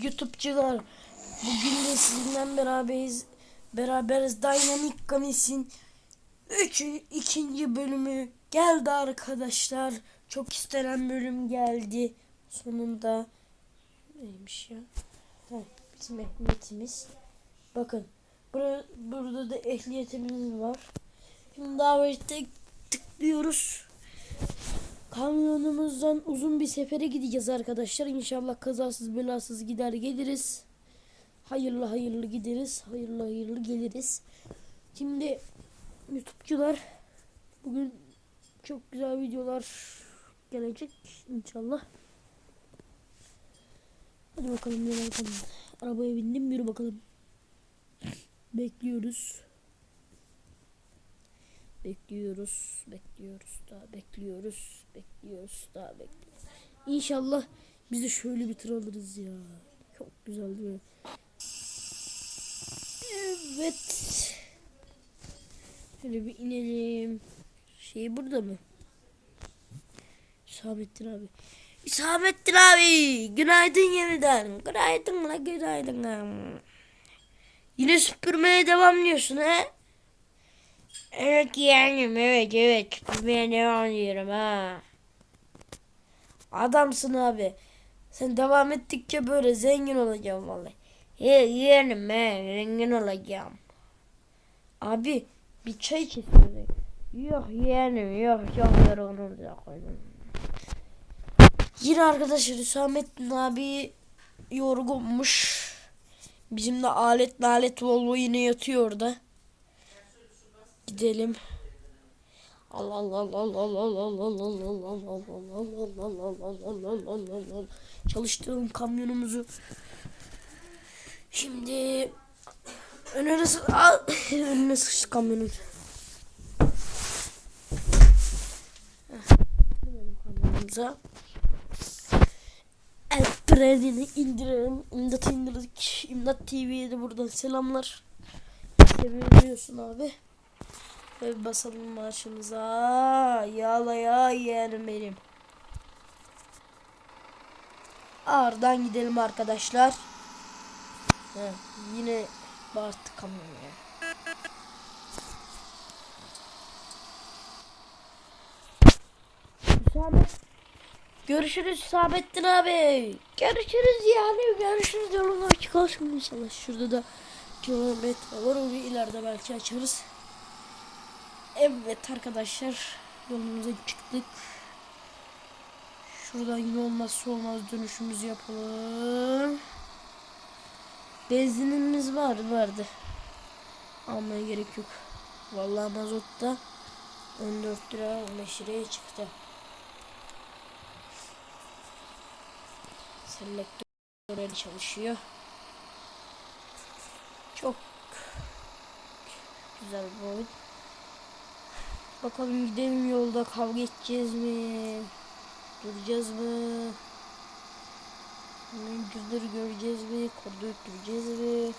YouTube'cular bugün de sizinle beraberiz. Beraberiz Dynamic Gamis'in 3. ikinci bölümü geldi arkadaşlar. Çok istenen bölüm geldi. Sonunda neymiş ya? Ha, bizim ehliyetimiz. Bakın burada, burada da ehliyetimiz var. Şimdi davete tıklıyoruz. Kamyonumuzdan uzun bir sefere gideceğiz arkadaşlar. İnşallah kazasız belasız gider geliriz. Hayırlı hayırlı gideriz. Hayırlı hayırlı geliriz. Şimdi YouTube'cular bugün çok güzel videolar gelecek inşallah. Hadi bakalım yürü bakalım. Arabaya bindim yürü bakalım. Bekliyoruz. Bekliyoruz, bekliyoruz, daha bekliyoruz, bekliyoruz, daha bekliyoruz. İnşallah biz de şöyle bir tır alırız ya. Çok güzel değil mi? Evet. Şöyle bir inelim. Şey burada mı? Hüsamettin abi. Hüsamettin abi. Günaydın yeniden. Günaydın la günaydın. Yine süpürmeye devam diyorsun ha? Evet yeğenim evet evet tutmaya devam ediyorum ha. Adamsın abi. Sen devam ettikçe böyle zengin olacağım vallahi. He yeğenim he zengin olacağım. Abi bir çay içelim. Yok yeğenim yok çok yorgunum zaten. Yine arkadaşlar Hüsamettin abi yorgunmuş. Bizim de alet alet Volvo yine yatıyor orada. Gidelim. Allah Allah Allah Allah Allah Allah Allah Allah Allah Allah Allah Allah Allah Çalıştığım kamyonumuzu şimdi önüne Al! önüne sıkıştı kamyonun. Kamyonumuza. Brandon'ı indirelim. İmdat'ı indirdik. İmdat TV'ye de buradan selamlar. Seviyorsun abi. Ve basalım marşımıza. Yağla ya yeğenim benim. Ağırdan gidelim arkadaşlar. Heh, yine bağırttı kamyonu ya. Görüşürüz Samettin abi. Görüşürüz yani. Görüşürüz. Yolun açık olsun inşallah. Şurada da kilometre var. Onu ileride belki açarız. Evet arkadaşlar. Yolumuza çıktık. Şuradan yine olmazsa olmaz dönüşümüzü yapalım. Benzinimiz vardı vardı. Almaya gerek yok. Vallahi mazot da 14 lira 15 liraya çıktı. Selektör çalışıyor. Çok güzel bir oyun. Bakalım gidelim yolda kavga edeceğiz mi? Duracağız mı? Gündür göreceğiz mi? Koridor göreceğiz mi?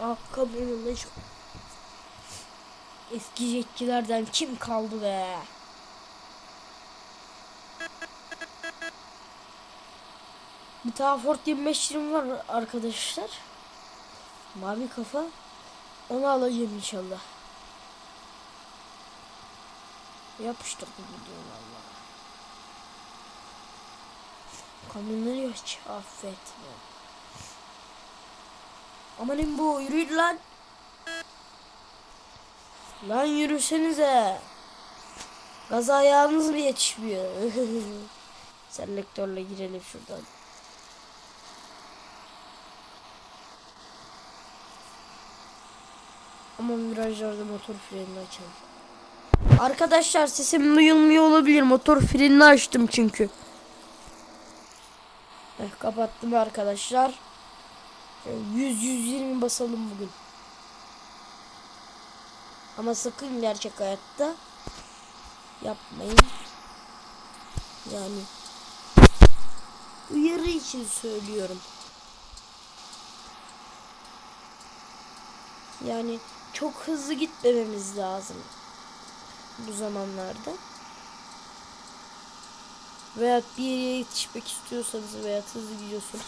Ah kamyonunda çok eski jetçilerden kim kaldı be? Bir tane Ford 25 lirim var arkadaşlar. Mavi kafa. Onu alacağım inşallah. Yapıştırdım gidiyor valla. Kamyonları hiç affetme. Amanın bu yürü lan. Lan yürüsenize. Gaz ayağınız mı yetişmiyor? Selektörle girelim şuradan. Ama virajlarda motor frenini açalım. Arkadaşlar sesim duyulmuyor olabilir. Motor frenini açtım çünkü. Heh, kapattım arkadaşlar. 100-120 basalım bugün. Ama sakın gerçek hayatta yapmayın. Yani uyarı için söylüyorum. Yani çok hızlı gitmememiz lazım bu zamanlarda. veya bir yere yetişmek istiyorsanız veya hızlı gidiyorsanız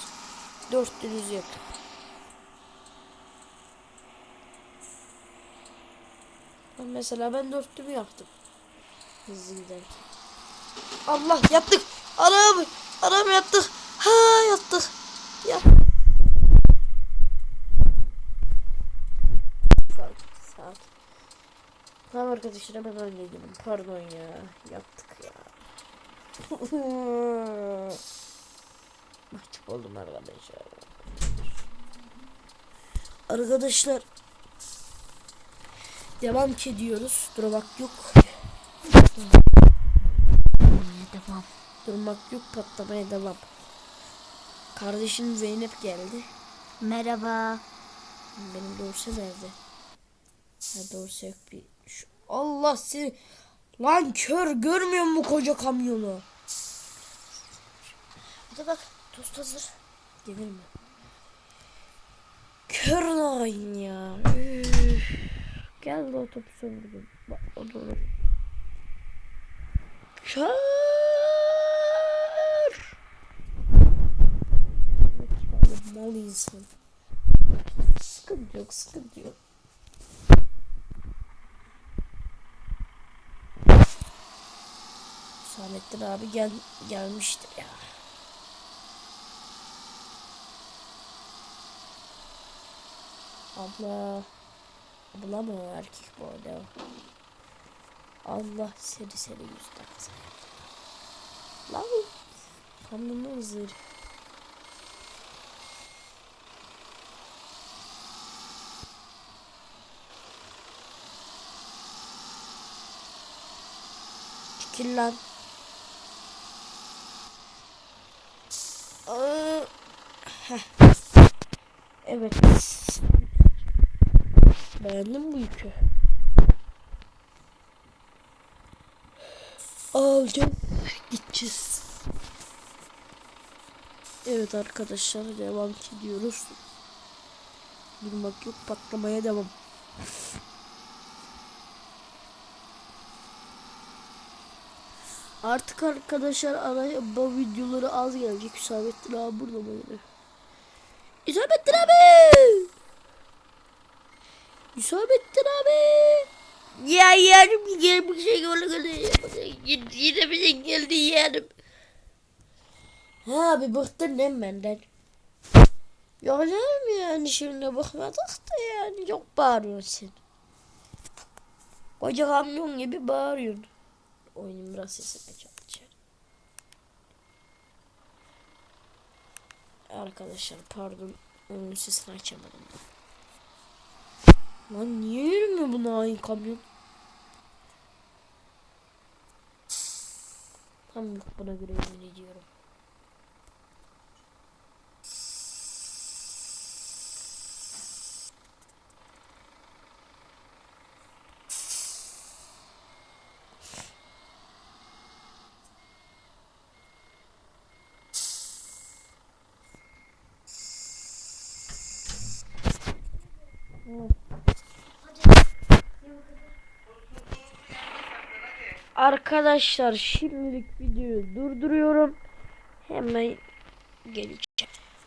dörtlünüz yakın. Ben Mesela ben dörtlümü yaptım. Hızlı giderken. Allah yattık. Anam. Anam yattık. Ha yattık. Ya. Tamam arkadaşlar hemen halledelim. Pardon ya. Yaptık ya. Mahcup oldum arkadaşlar. Arkadaşlar devam ki diyoruz. Durmak yok. Devam. Durmak yok patlamaya devam. Kardeşim Zeynep geldi. Merhaba. Benim dorse nerede? Ha dorse yok bir. Şu, Allah seni. Lan kör görmüyor mu koca kamyonu? Hadi bak tost hazır. Gelir mi? Kör hain ya. Gel de otobüs öldürdüm. Bak o da. Kör. Mal insan. Sıkıntı yok, sıkıntı yok. Samettin abi gel gelmiştir ya. Abla. Abla mı erkek bu arada? Allah seni seni yüzden. Lan kanımı zırh. Çekil. Heh. Evet. Beğendin bu yükü. Alacağım. Gideceğiz. Evet arkadaşlar devam ediyoruz. Durmak yok patlamaya devam. Artık arkadaşlar ara, bu videoları az gelecek. Hüsamettin abi burada mı? Hüsamettin abi! Hüsamettin abi! Ya yeğenim gel bir şey öyle öyle Yine bir şey geldi yeğenim. Ha abi bıktın değil mi benden? Yok canım yani şimdi bıkmadık da yani çok bağırıyorsun sen. Koca kamyon gibi bağırıyorsun. Oyunun biraz sesini açacağım. Arkadaşlar pardon oyunun sesini açamadım. Lan niye yürümüyor bu hain kamyon? Tam yok buna göre yemin ediyorum. Arkadaşlar şimdilik videoyu durduruyorum. Hemen geleceğim.